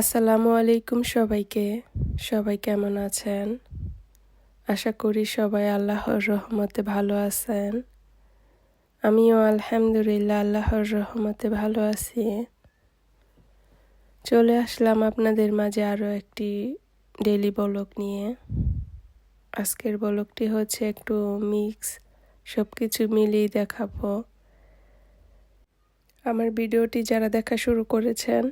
আসসালামু আলাইকুম সবাইকে। সবাই কেমন আছেন? আশা করি সবাই আল্লাহর রহমতে ভালো আছেন। আমিও আলহামদুলিল্লাহ আল্লাহর রহমতে ভালো আছি। চলে আসলাম আপনাদের মাঝে আরও একটি ডেলি বলক নিয়ে। আজকের বলকটি হচ্ছে একটু মিক্স সব কিছু মিলিয়ে দেখাবো। আমার ভিডিওটি যারা দেখা শুরু করেছেন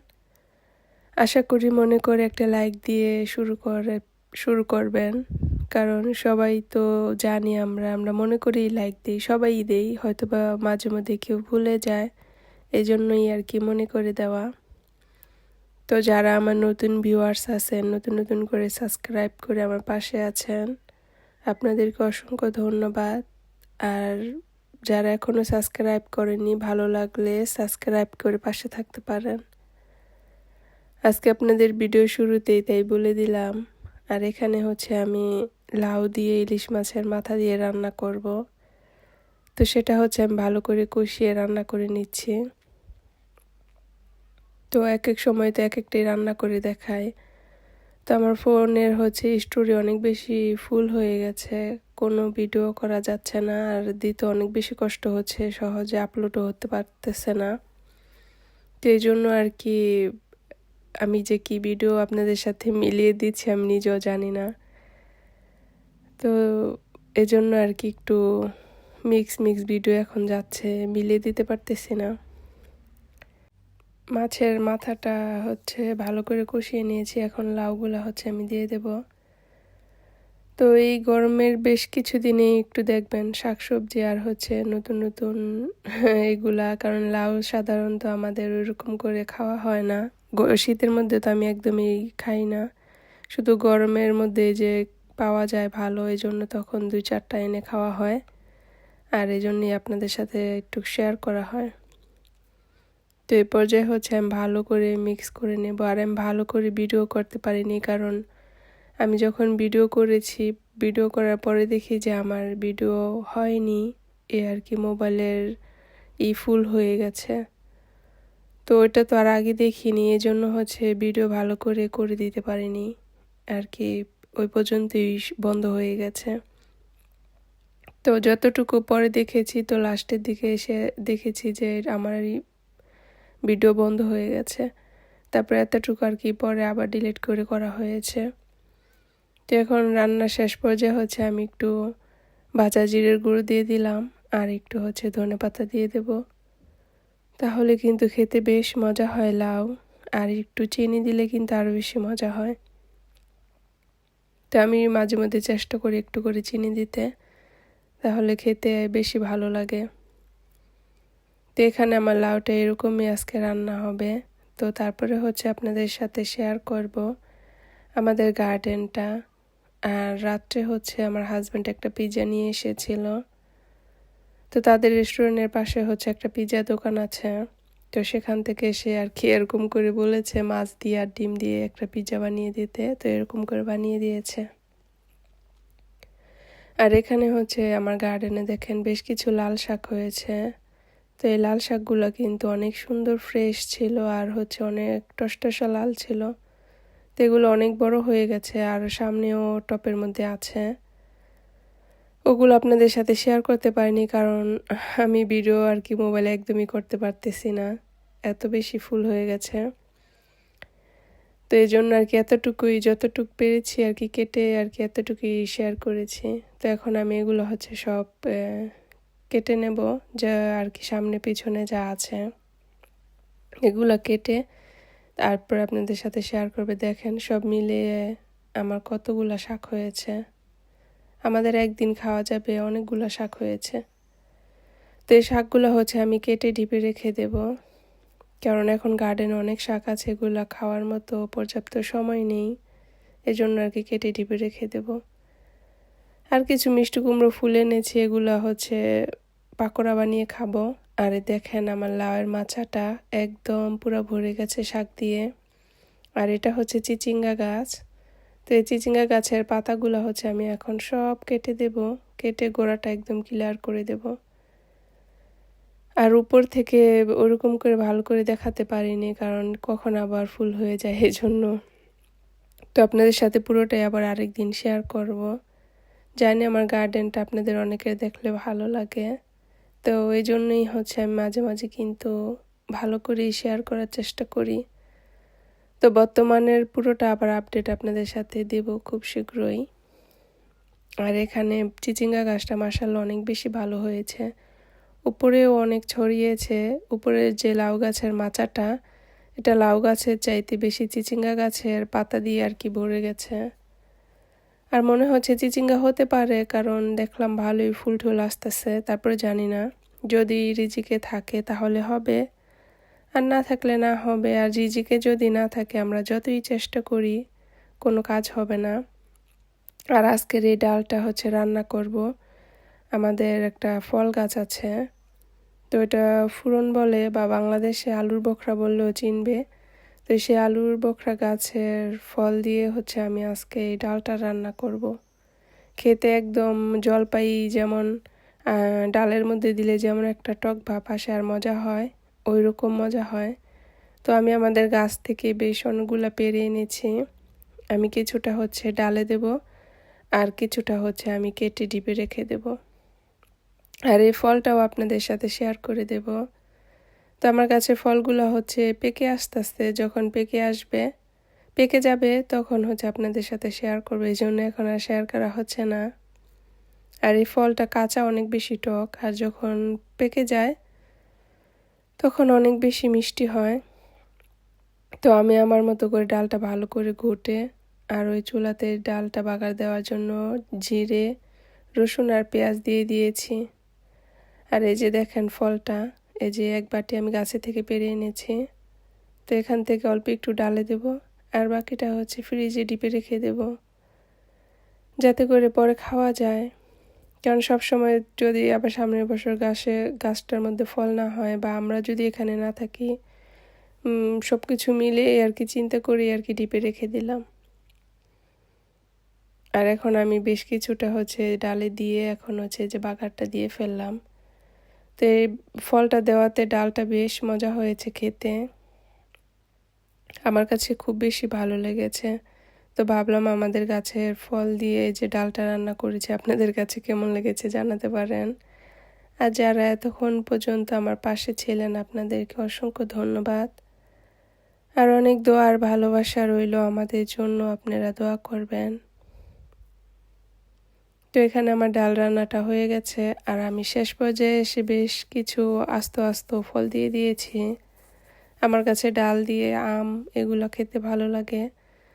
আশা করি মনে করে একটা লাইক দিয়ে শুরু করে, শুরু করবেন। কারণ সবাই তো জানি আমরা আমরা মনে করেই লাইক দিই, সবাই দেই। হয়তো বা মাঝে মধ্যে কেউ ভুলে যায় এই জন্যই আর কি মনে করে দেওয়া। তো যারা আমার নতুন ভিউয়ার্স আছেন, নতুন নতুন করে সাবস্ক্রাইব করে আমার পাশে আছেন, আপনাদেরকে অসংখ্য ধন্যবাদ। আর যারা এখনও সাবস্ক্রাইব করেনি ভালো লাগলে সাবস্ক্রাইব করে পাশে থাকতে পারেন। আজকে আপনাদের ভিডিও শুরুতেই তাই বলে দিলাম। আর এখানে হচ্ছে আমি লাউ দিয়ে ইলিশ মাছের মাথা দিয়ে রান্না করব। তো সেটা হচ্ছে আমি ভালো করে কষিয়ে রান্না করে নিচ্ছি। তো এক এক সময় তো এক একটাই রান্না করে দেখায়। তো আমার ফোনের হচ্ছে স্টোরি অনেক বেশি ফুল হয়ে গেছে। কোনো ভিডিও করা যাচ্ছে না আর দিতে অনেক বেশি কষ্ট হচ্ছে, সহজে আপলোডও হতে পারতেছে না। তো এই জন্য আর কি আমি যে কি ভিডিও আপনাদের সাথে মিলিয়ে দিচ্ছি আমি নিজেও জানি না। তো এজন্য আর কি একটু মিক্স মিক্স ভিডিও এখন যাচ্ছে, মিলিয়ে দিতে পারতেছি না। মাছের মাথাটা হচ্ছে ভালো করে কষিয়ে নিয়েছি, এখন লাউগুলা হচ্ছে আমি দিয়ে দেব। তো এই গরমের বেশ কিছু দিনে একটু দেখবেন শাকসবজি আর হচ্ছে নতুন নতুন এগুলা, কারণ লাউ সাধারণত আমাদের ওইরকম করে খাওয়া হয় না। শীতের মধ্যে তো আমি একদমই খাই না। শুধু গরমের মধ্যে যে পাওয়া যায় ভালো, এই জন্য তখন দুই চারটা এনে খাওয়া হয়। আর এই জন্যই আপনাদের সাথে একটু শেয়ার করা হয়। তো এই পর্যায়ে হচ্ছে আমি ভালো করে মিক্স করে নেব। আর আমি ভালো করে ভিডিও করতে পারিনি কারণ আমি যখন ভিডিও করেছি ভিডিও করার পরে দেখি যে আমার ভিডিও হয়নি। এ আর কি মোবাইলের ই ফুল হয়ে গেছে। তো ওটা তো আর আগে দেখিনি এই জন্য হচ্ছে ভিডিও ভালো করে করে দিতে পারিনি। আর কি, ওই পর্যন্তই বন্ধ হয়ে গেছে। তো যতটুকু পরে দেখেছি, তো লাস্টের দিকে এসে দেখেছি যে আমার ভিডিও বন্ধ হয়ে গেছে। তারপরে এতটুকু আর কি পরে আবার ডিলিট করে করা হয়েছে। তো এখন রান্না শেষ পর্যায়ে হচ্ছে আমি একটু ভাজা জিরের গুঁড়ো দিয়ে দিলাম, আর একটু হচ্ছে ধনে পাতা দিয়ে দেবো। তাহলে কিন্তু খেতে বেশ মজা হয় লাউ, আর একটু চিনি দিলে কিন্তু আরও বেশি মজা হয়। তো আমি মাঝে মধ্যে চেষ্টা করি একটু করে চিনি দিতে, তাহলে খেতে বেশি ভালো লাগে। তো এখানে আমার লাউটা এরকমই আজকে রান্না হবে। তো তারপরে হচ্ছে আপনাদের সাথে শেয়ার করব আমাদের গার্ডেনটা আর রাত্রে হচ্ছে আমার হাজব্যান্ড একটা পিজা নিয়ে এসেছিল। তো তাদের রেস্টুরেন্টের পাশে হচ্ছে একটা পিজা দোকান আছে। তো সেখান থেকে সে আর কি এরকম করে বলেছে, মাছ দিয়ে আর ডিম দিয়ে একটা পিজা বানিয়ে দিতে। তো এরকম করে বানিয়ে দিয়েছে। আর এখানে হচ্ছে আমার গার্ডেনে দেখেন বেশ কিছু লাল শাক হয়েছে। তো এই লাল শাকগুলো কিন্তু অনেক সুন্দর ফ্রেশ ছিল আর হচ্ছে অনেক টসটসা লাল ছিল। তো এগুলো অনেক বড় হয়ে গেছে আর সামনেও টপের মধ্যে আছে। ওগুলো আপনাদের সাথে শেয়ার করতে পারিনি কারণ আমি ভিডিও আর কি মোবাইলে একদমই করতে পারতেছি না। এত বেশি ফুল হয়ে গেছে। তো এই জন্য আর কি এতটুকুই, যতটুকু পেরেছি আর কি কেটে আর কি এতটুকুই শেয়ার করেছি। তো এখন আমি এগুলো হচ্ছে সব কেটে নেব, যা আর কি সামনে পিছনে যা আছে। এগুলো কেটে তারপর আপনাদের সাথে শেয়ার করবে। দেখেন সব মিলিয়ে আমার কতগুলো শাক হয়েছে। আমাদের একদিন খাওয়া যাবে, অনেকগুলো শাক হয়েছে। তো এই শাকগুলো হচ্ছে আমি কেটে ঢিপে রেখে দেব। কারণ এখন গার্ডেনে অনেক শাক আছে, এগুলো খাওয়ার মতো পর্যাপ্ত সময় নেই। এজন্য আর কি কেটে ঢিপে রেখে দেব। আর কিছু মিষ্টি কুমড়ো ফুল এনেছি, এগুলো হচ্ছে পাকোড়া বানিয়ে খাব। আর দেখেন আমার লাউয়ের মাচাটা একদম পুরো ভরে গেছে শাক দিয়ে। আর এটা হচ্ছে চিচিঙ্গা গাছ। তো এই চিচিঙ্গা গাছের পাতাগুলো হচ্ছে আমি এখন সব কেটে দেব, কেটে গোড়াটা একদম ক্লিয়ার করে দেব। আর উপর থেকে ওরকম করে ভালো করে দেখাতে পারিনি কারণ কখন আবার ফুল হয়ে যায় এই জন্য তো আপনাদের সাথে পুরোটাই আবার আরেক দিন শেয়ার করব। জানি আমার গার্ডেনটা আপনাদের অনেকের দেখলে ভালো লাগে। তো এই জন্যই হচ্ছে আমি মাঝে মাঝে কিন্তু ভালো করেই শেয়ার করার চেষ্টা করি। তো বর্তমানের পুরোটা আবার আপডেট আপনাদের সাথে দেব খুব শীঘ্রই। আর এখানে চিচিঙ্গা গাছটা মাসাল্লা অনেক বেশি ভালো হয়েছে। উপরেও অনেক ছড়িয়েছে। উপরের যে লাউ গাছের মাচাটা, এটা লাউ গাছের চাইতে বেশি চিচিঙ্গা গাছের পাতা দিয়ে আর কি ভরে গেছে। আর মনে হচ্ছে চিচিঙ্গা হতে পারে, কারণ দেখলাম ভালোই ফুল টুল আসতেছে, তারপরে জানি না। যদি রিজিকে থাকে তাহলে হবে। আর না থাকলে না হবে, আর রিজিকে যদি না থাকে আমরা যতই চেষ্টা করি, কোনো কাজ হবে না। আর আজকের এই ডালটা হচ্ছে রান্না করব। আমাদের একটা ফল গাছ আছে, তো এটা ফুরন বলে বা বাংলাদেশে আলুর বখরা বললেও চিনবে। তো সেই আলুর বখরা গাছের ফল দিয়ে হচ্ছে আমি আজকে এই ডালটা রান্না করব। খেতে একদম জলপাই যেমন ডালের মধ্যে দিলে যেমন একটা টক ভাব আসে আর মজা হয়। ওই রকম মজা হয়। তো আমি আমাদের গাছ থেকে বেশ অনেকগুলো পেরে এনেছি। আমি কিছুটা হচ্ছে ডালে দেব আর কিছুটা হচ্ছে আমি কেটে ডিপে রেখে দেব। আর এই ফলটাও আপনাদের সাথে শেয়ার করে দেব। তো আমার কাছে ফলগুলো হচ্ছে পেকে আস্তে আস্তে যখন পেকে আসবে, পেকে যাবে তখন হচ্ছে আপনাদের সাথে শেয়ার করব। এই জন্য এখন আর শেয়ার করা হচ্ছে না। আর এই ফলটা কাঁচা অনেক বেশি টক। আর যখন পেকে যায় তখন অনেক বেশি মিষ্টি হয়। তো আমি আমার মতো করে ডালটা ভালো করে ঘুটে আর ওই চুলাতে ডালটা বাগার দেওয়ার জন্য জিরে, রসুন আর পেঁয়াজ দিয়ে দিয়েছি। আর এই যে দেখেন ফলটা, এই যে এক বাটি আমি গাছে থেকে পেরে এনেছি। তো এখান থেকে অল্প একটু ডালে দেব আর বাকিটা হচ্ছে ফ্রিজে ডিপে রেখে দেব। যাতে করে পরে খাওয়া যায়। কারণ সবসময় যদি আবার সামনের বছর গাছে, গাছটার মধ্যে ফল না হয় বা আমরা যদি এখানে না থাকি সব কিছু মিলে আর কি চিন্তা করি আর কি ডিপে রেখে দিলাম। আর এখন আমি বেশ কিছুটা হচ্ছে ডালে দিয়ে, এখন হচ্ছে যে বাগারটা দিয়ে ফেললাম। তো এই ফলটা দেওয়াতে ডালটা বেশ মজা হয়েছে খেতে। আমার কাছে খুব বেশি ভালো লেগেছে। তো ভাবলাম আমাদের গাছের ফল দিয়ে যে ডালটা রান্না করেছি, আপনাদের কাছে কেমন লেগেছে জানাতে পারেন। আর যারা এতক্ষণ পর্যন্ত আমার পাশে ছিলেন, আপনাদেরকে অসংখ্য ধন্যবাদ। আর অনেক দোয়ার ভালোবাসা রইল আমাদের জন্য, আপনারা দোয়া করবেন। তো এখানে আমার ডাল রান্নাটা হয়ে গেছে, আর আমি শেষ পর্যায়ে এসে বেশ কিছু আস্ত আস্ত ফল দিয়ে দিয়েছি। আমার কাছে ডাল দিয়ে আম, এগুলো খেতে ভালো লাগে।